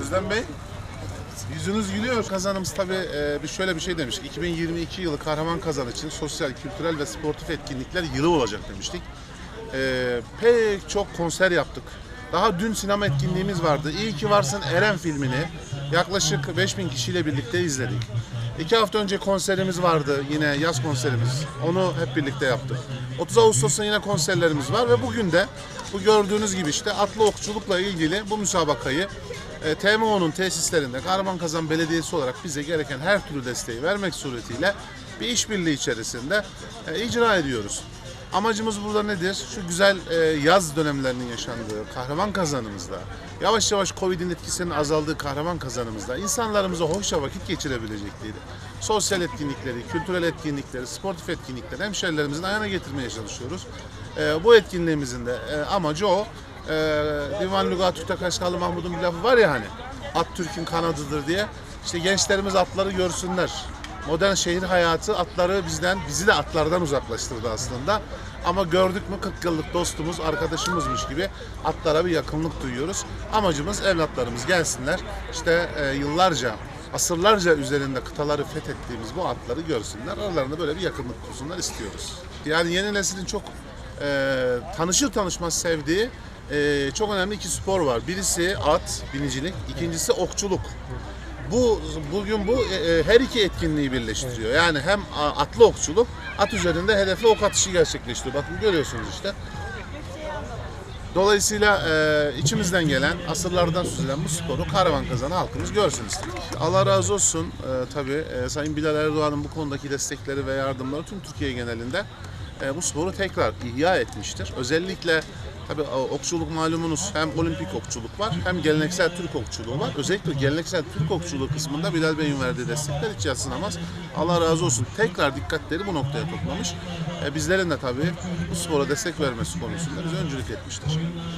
Özlem Bey, yüzünüz gülüyor. Kazanımız tabii e, bir şöyle bir şey demiştik. 2022 yılı Kahraman Kazan için sosyal, kültürel ve sportif etkinlikler yılı olacak demiştik. E, pek çok konser yaptık. Daha dün sinema etkinliğimiz vardı. İyi ki varsın Eren filmini yaklaşık 5000 kişiyle birlikte izledik. İki hafta önce konserimiz vardı yine yaz konserimiz. Onu hep birlikte yaptık. 30 Ağustos'ta yine konserlerimiz var ve bugün de bu gördüğünüz gibi işte atlı okçulukla ilgili bu müsabakayı e, TMO'nun tesislerinde Kahraman Kazan Belediyesi olarak bize gereken her türlü desteği vermek suretiyle bir işbirliği içerisinde e, icra ediyoruz. Amacımız burada nedir? Şu güzel e, yaz dönemlerinin yaşandığı kahraman kazanımızda, yavaş yavaş Covid'in etkisinin azaldığı kahraman kazanımızda insanlarımıza hoşça vakit geçirebilecekleri, sosyal etkinlikleri, kültürel etkinlikleri, sportif etkinlikleri hemşerilerimizin ayağına getirmeye çalışıyoruz. E, bu etkinliğimizin de e, amacı o. E, Divan Lügat Türk'te Kaşgarlı Mahmud'un bir lafı var ya hani, at Türk'ün kanadıdır diye. İşte gençlerimiz atları görsünler. Modern şehir hayatı atları bizden, bizi de atlardan uzaklaştırdı aslında. Ama gördük mü 40 yıllık dostumuz, arkadaşımızmış gibi atlara bir yakınlık duyuyoruz. Amacımız evlatlarımız gelsinler. İşte e, yıllarca, asırlarca üzerinde kıtaları fethettiğimiz bu atları görsünler. Aralarında böyle bir yakınlık kursunlar istiyoruz. Yani yeni neslin çok e, tanışır tanışmaz sevdiği e, çok önemli iki spor var. Birisi at, binicilik, ikincisi okçuluk. Bu bugün bu e, e, her iki etkinliği birleştiriyor. Yani hem atlı okçuluk, at üzerinde hedefli ok atışı gerçekleştiriyor. Bakın görüyorsunuz işte. Dolayısıyla e, içimizden gelen, asırlardan süzülen bu sporu Karavan Kazanı halkımız görsün istedik. Allah razı olsun e, tabii e, Sayın Bilal Erdoğan'ın bu konudaki destekleri ve yardımları tüm Türkiye genelinde e, bu sporu tekrar ihya etmiştir. Özellikle tabii okçuluk malumunuz hem olimpik okçuluk var hem geleneksel Türk okçuluğu var. Özellikle geleneksel Türk okçuluğu kısmında Bilal Bey'in verdiği destekler hiç yadsınamaz. Allah razı olsun. Tekrar dikkatleri bu noktaya toplamış. E, bizlerin de tabii bu spora destek vermesi konusunda bize öncülük etmiştir.